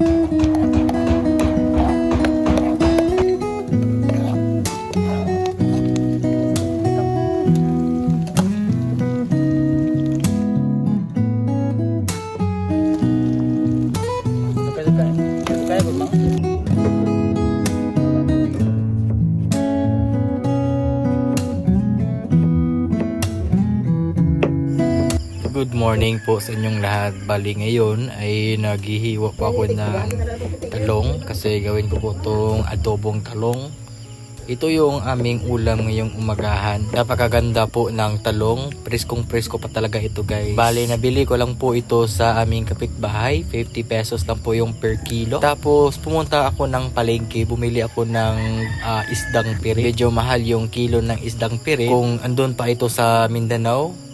Good morning po sa inyong lahat. Bali ngayon ay naghihiwa po ako ng talong kasi gawin ko po itong adobong talong. Ito yung aming ulam ngayong umagahan. Napakaganda po ng talong. Preskong presko pa talaga ito guys. Bali nabili ko lang po ito sa aming kapitbahay. 50 pesos lang po yung per kilo. Tapos pumunta ako ng palengke. Bumili ako ng ah, isdang pire. Medyo mahal yung kilo ng isdang pire. Kung andun pa ito sa Mindanao,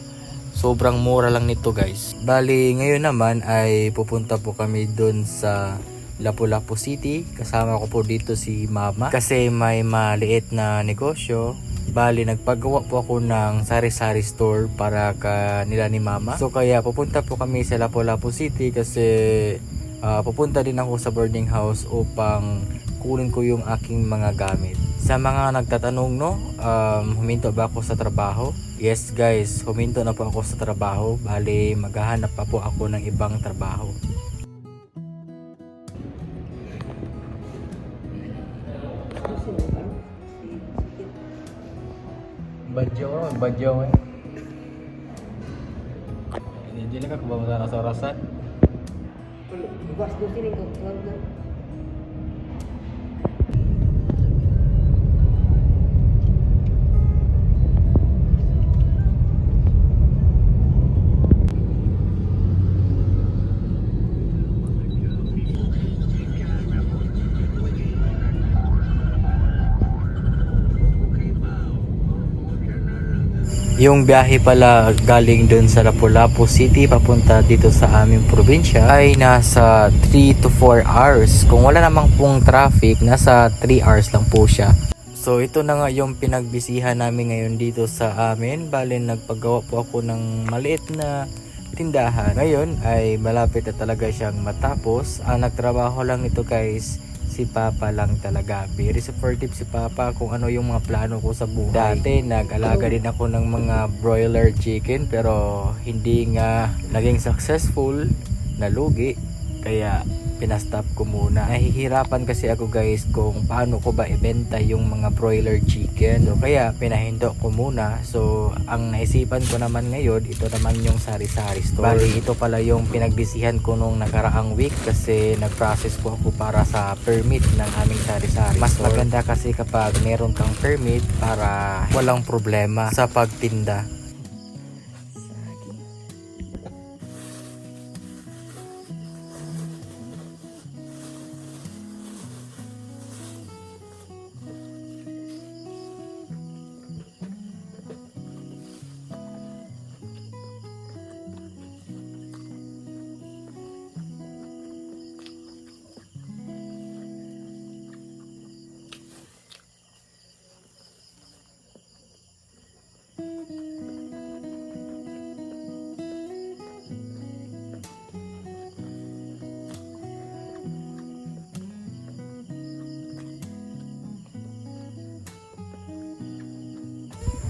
Sobrang mura lang nito guys. Bali, ngayon naman ay pupunta po kami doon sa Lapu-Lapu City. Kasama ko po dito si Mama. Kasi may maliit na negosyo. Bali, nagpagawa po ako ng sari-sari store para ka nila ni Mama. So kaya pupunta po kami sa Lapu-Lapu City kasi ah, pupunta din ako sa boarding house upang kunin ko yung aking mga gamit. Sa mga nagtatanong no, um, huminto ba ako sa trabaho? Yes guys, huminto na po ako sa trabaho. Bali, maghahanap pa po ako ng ibang trabaho. Badyo ko, badyo ko. Hindi lang ka kumamuta na sa orasan. Bukas doon sini ko. Yung biyahe pala galing dun sa Lapu-Lapu City papunta dito sa aming probinsya ay nasa 3 to 4 hours. Kung wala namang pong traffic, nasa 3 hours lang po siya. So ito na nga yung pinagbisihan namin ngayon dito sa amin. Bale nagpagawa po ako ng maliit na tindahan. Ngayon ay malapit na talaga siyang matapos. Ang nagtrabaho lang ito guys si Papa lang talaga. Very supportive si Papa kung ano yung mga plano ko sa buhay. Dati nag-alaga din ako ng mga broiler chicken pero hindi nga naging successful, nalugi. Kaya pinastop ko muna. Nahihirapan kasi ako guys kung paano ko ba ibenta yung mga broiler chicken. So kaya pinahindo ko muna. So ang naisipan ko naman ngayon, ito naman yung sari-sari store. Bali ito pala yung pinagbisihan ko nung nakaraang week kasi nag-process po ako para sa permit ng aming sari-sari Mas store. maganda kasi kapag meron kang permit para walang problema sa pagtinda.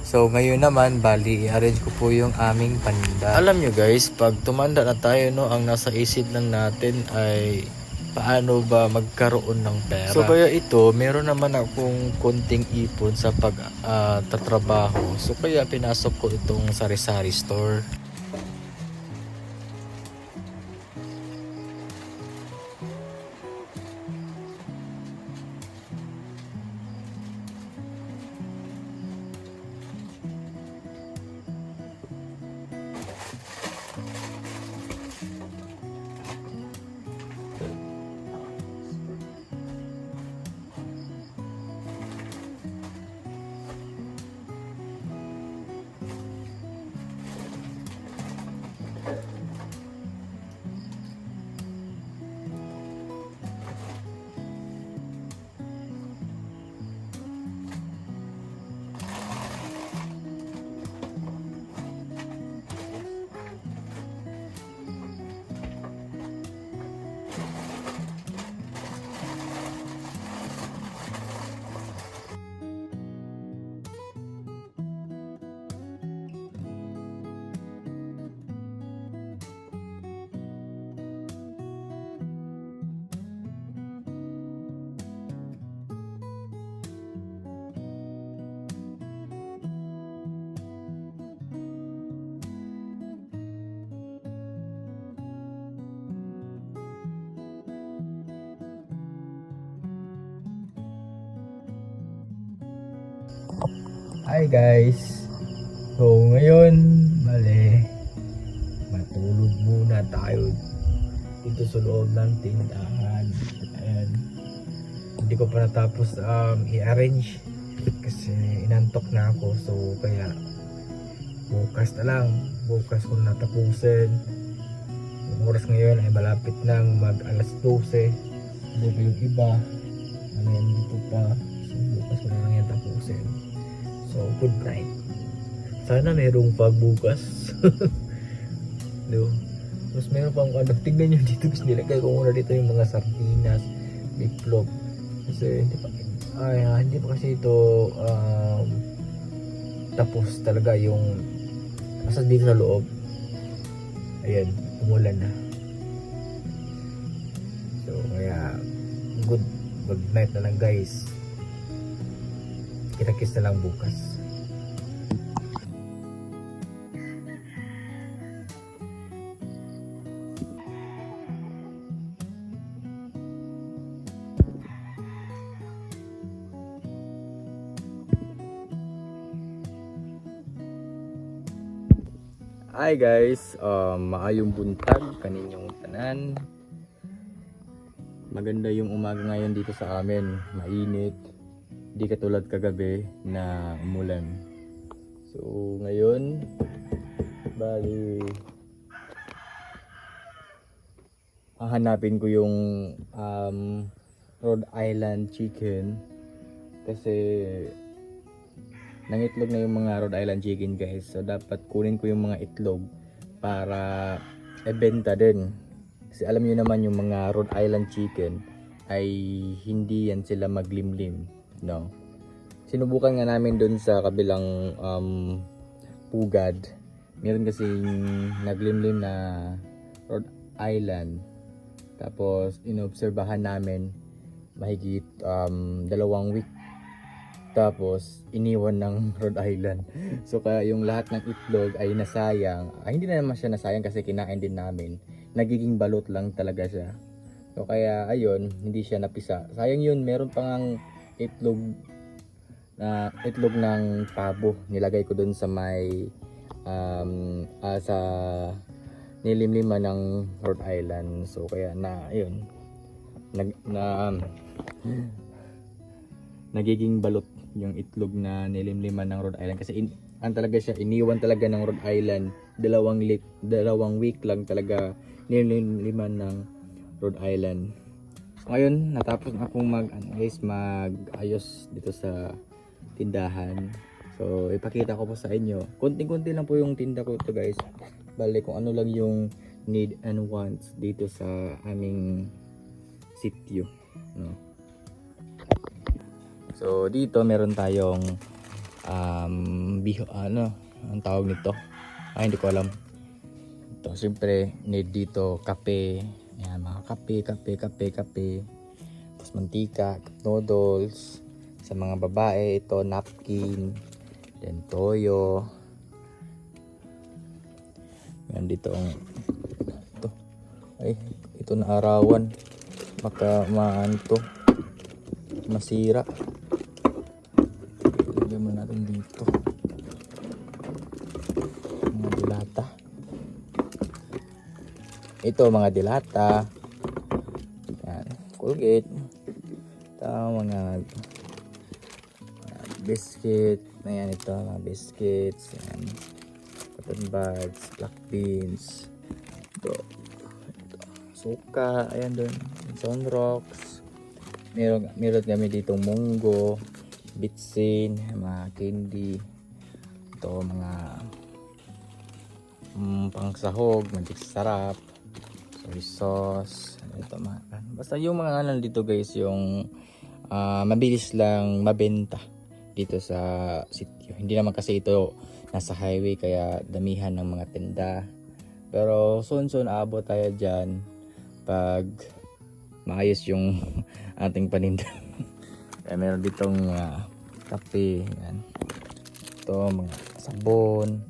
So ngayon naman, bali, i-arrange ko po yung aming paninda. Alam nyo guys, pag tumanda na tayo, no, ang nasa isip lang natin ay paano ba magkaroon ng pera. So kaya ito, meron naman akong konting ipon sa pag ah, tatrabaho. So kaya pinasok ko itong sari-sari store. Hi guys! So ngayon, mali, matulog muna tayo dito sa loob ng tindahan. Ayan. Hindi ko pa natapos um, i-arrange kasi inantok na ako. So kaya bukas na lang. Bukas ko na tapusin. Yung oras ngayon ay malapit nang mag alas 12 buka yung iba. Ano yan dito pa. So bukas ko na lang yan tapusin so good night. Sana merong pag bukas. No mas meron pang ano tignan nyo dito gusto nilagay ko muna dito yung mga sardinas biglog kasi hindi pa ay ah, hindi pa kasi ito um, tapos talaga yung nasa dito sa loob. Ayan umulan na. So kaya good good night na lang guys kita kiss na lang bukas Hi guys, um, maayong buntag kaninyong tanan. Maganda yung umaga ngayon dito sa amin, mainit. Di katulad kagabi na umulan. So ngayon, bali hahanapin ko yung um, Rhode Island chicken kasi nangitlog na yung mga Rhode Island chicken guys. So dapat kunin ko yung mga itlog para ibenta din. Kasi alam niyo naman yung mga Rhode Island chicken ay hindi yan sila maglimlim, no. Sinubukan nga namin doon sa kabilang um, pugad. Meron kasi naglimlim na Rhode Island. Tapos inobserbahan namin mahigit um, dalawang week tapos, iniwan ng Rhode Island. So, kaya yung lahat ng itlog ay nasayang. Ay, hindi na naman siya nasayang kasi kinain din namin. Nagiging balot lang talaga siya. So, kaya, ayun, hindi siya napisa. Sayang yun, meron pang itlog na itlog ng pabo. Nilagay ko dun sa may um, ah, sa nilimlima ng Rhode Island. So, kaya na, ayun, nag, na, um, nagiging balot yung itlog na nilimliman ng Rhode Island kasi in, ang talaga siya iniwan talaga ng Rhode Island dalawang lit, dalawang week lang talaga nilimliman ng Rhode Island ngayon natapos na akong mag ano, guys mag ayos dito sa tindahan so ipakita ko po sa inyo konting-konti lang po yung tinda ko to guys bali kung ano lang yung need and wants dito sa aming sitio no So dito meron tayong um, biho, ano, ang tawag nito? Ay, hindi ko alam. Ito, siyempre, need dito kape. Ayan, mga kape, kape, kape, kape. Tapos mantika, noodles. Sa mga babae, ito napkin. Then toyo. Yan dito ang ito. Ay, ito na arawan. Maka maano to. Masira. Ilagay mo natin dito. Mga dilata. Ito mga dilata. Yan. Colgate. Ito mga mga biscuit. Ayan ito mga biscuits. Ayan. Cotton buds. Black beans. Ito. ito. Suka. Ayan doon. Sunrocks. Meron, meron kami ditong munggo bitsin, mga candy, ito mga mm, pangsahog, magic sarap, soy sauce, ano ito mga, basta yung mga ano dito guys, yung ah, mabilis lang mabenta dito sa sitio. Hindi naman kasi ito nasa highway kaya damihan ng mga tinda. Pero soon soon aabot tayo dyan pag maayos yung ating paninda. Kaya meron ditong mga kape, yan. Ito, mga sabon.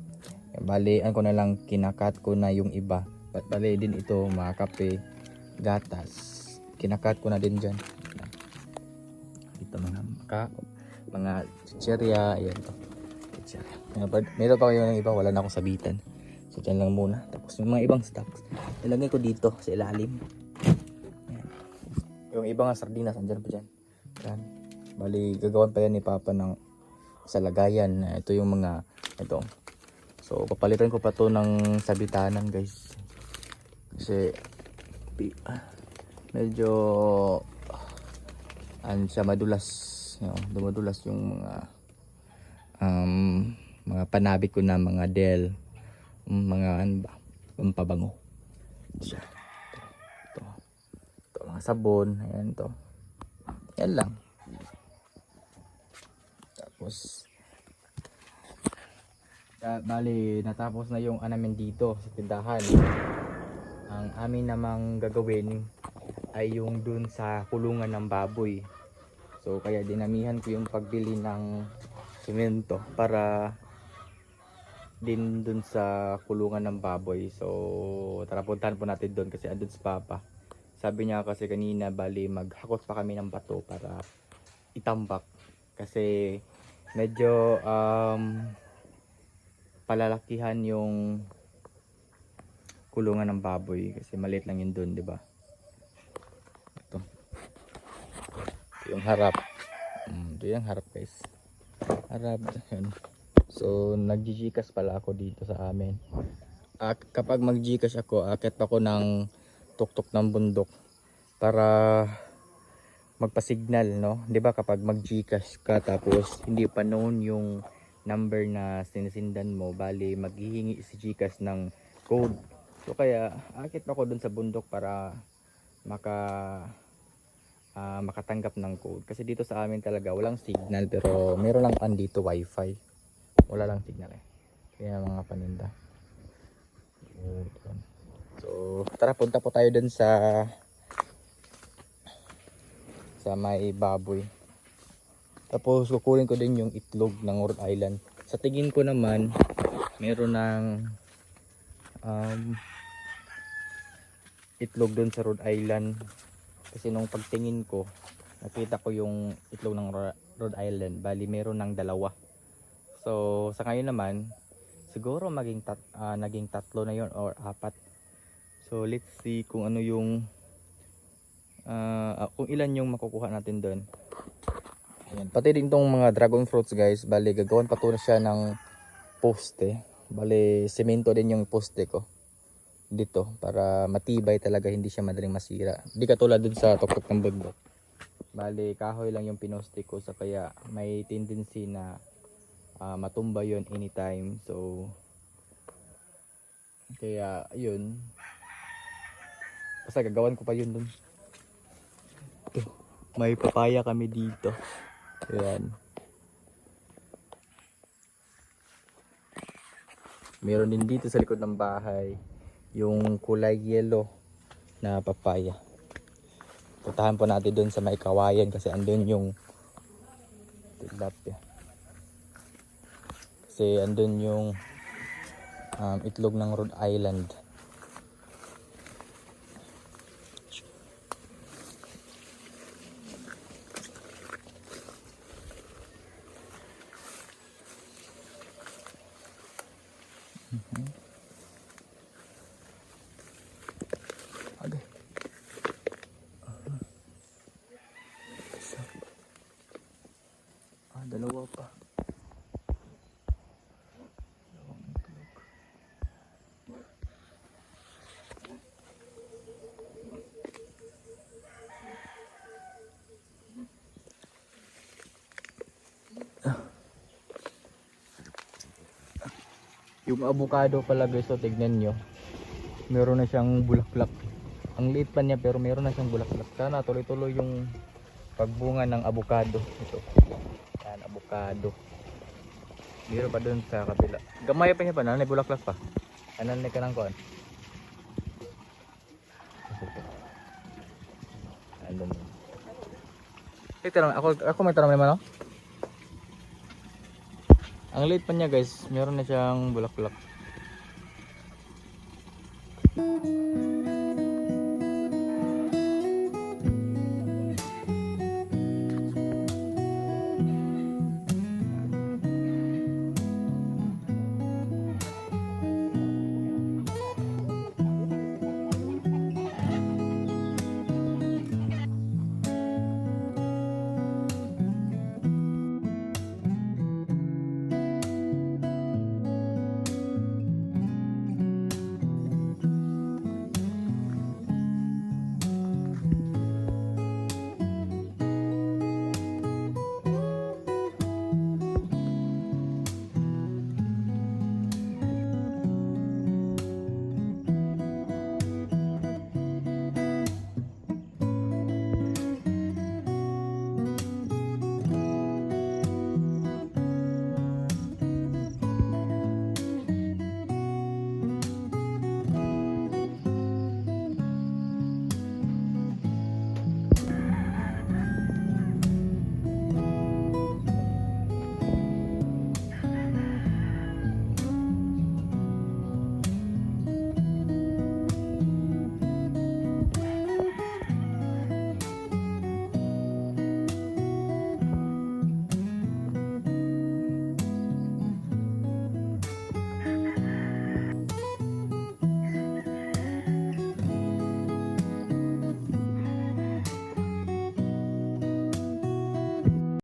Bali, ano ko na lang, kinakat ko na yung iba. But bali din ito, mga kape, gatas. Kinakat ko na din dyan. Yan. Ito mga maka, mga chicherya, ayan to. Siya. Meron- pa kayo ng iba, wala na akong sabitan. So, dyan lang muna. Tapos yung mga ibang stocks, ilagay ko dito sa ilalim. Ayan. Yung ibang nga sardinas, andyan pa dyan. Yan. Bali, gagawan pa yan ni Papa ng sa lagayan. Ito yung mga, ito. So, papalitan ko pa to ng sabitanan, guys. Kasi, ah, medyo, ano siya, madulas. You know, dumadulas yung mga, um, mga panabik ko na mga del, mga ano ba, pampabango. Siya. Ito. Ito. Mga sabon. Ayan to. Yan lang. Tapos, Ah, bali, natapos na yung anamin dito sa tindahan. Ang amin namang gagawin ay yung dun sa kulungan ng baboy. So, kaya dinamihan ko yung pagbili ng simento para din dun sa kulungan ng baboy. So, tara puntahan po natin doon kasi andun si Papa. Sabi niya kasi kanina bali maghakot pa kami ng bato para itambak kasi medyo um, palalakihan yung kulungan ng baboy kasi maliit lang yun doon, di ba? Ito. Yung harap. Mm, ito yung harap, guys. Harap. Yun. So, nag-gcash pala ako dito sa amin. Ah, kapag mag-gcash ako, akit ako ng tuktok ng bundok para magpa-signal, no? 'Di ba kapag mag-GCash ka tapos hindi pa known yung number na sinisindan mo, bali maghihingi si GCash ng code. So kaya akit ako dun sa bundok para maka ah, makatanggap ng code. Kasi dito sa amin talaga walang signal pero meron lang andito wifi. Wala lang signal eh. Kaya mga paninda. So tara punta po tayo dun sa sa may baboy. Tapos kukunin ko din yung itlog ng Rhode Island. Sa tingin ko naman, meron ng um, itlog doon sa Rhode Island. Kasi nung pagtingin ko, nakita ko yung itlog ng Rhode Island. Bali, meron ng dalawa. So, sa ngayon naman, siguro maging tat, ah, naging tatlo na yon or apat. So, let's see kung ano yung ah, kung ilan yung makukuha natin doon. Ayan. Pati din tong mga dragon fruits guys, bali gagawin pa to na siya ng poste. Bali semento din yung poste ko dito para matibay talaga hindi siya madaling masira. Hindi katulad dun sa tuktok ng bundok. Bali kahoy lang yung pinoste ko sa kaya may tendency na ah, matumba yon anytime. So kaya yun. Basta gagawan ko pa yun dun. Ito, may papaya kami dito. Ayan. Meron din dito sa likod ng bahay yung kulay yellow na papaya. Puntahan po natin doon sa may kawayan kasi andun yung tilapia. Kasi andun yung um, itlog ng Rhode Island. Agay. Yung avocado pala guys, so tignan nyo meron na siyang bulaklak. Ang liit pa niya pero meron na siyang bulaklak. Sana tuloy-tuloy yung pagbunga ng avocado. Ito. Yan, avocado. Meron pa dun sa kabila. Gamay pa niya pa, nanay bulaklak pa. Anan na ka ng kuan. Eh, tanong, ako, ako may tanong naman, no? Ang liit pa niya guys, meron na siyang bulaklak.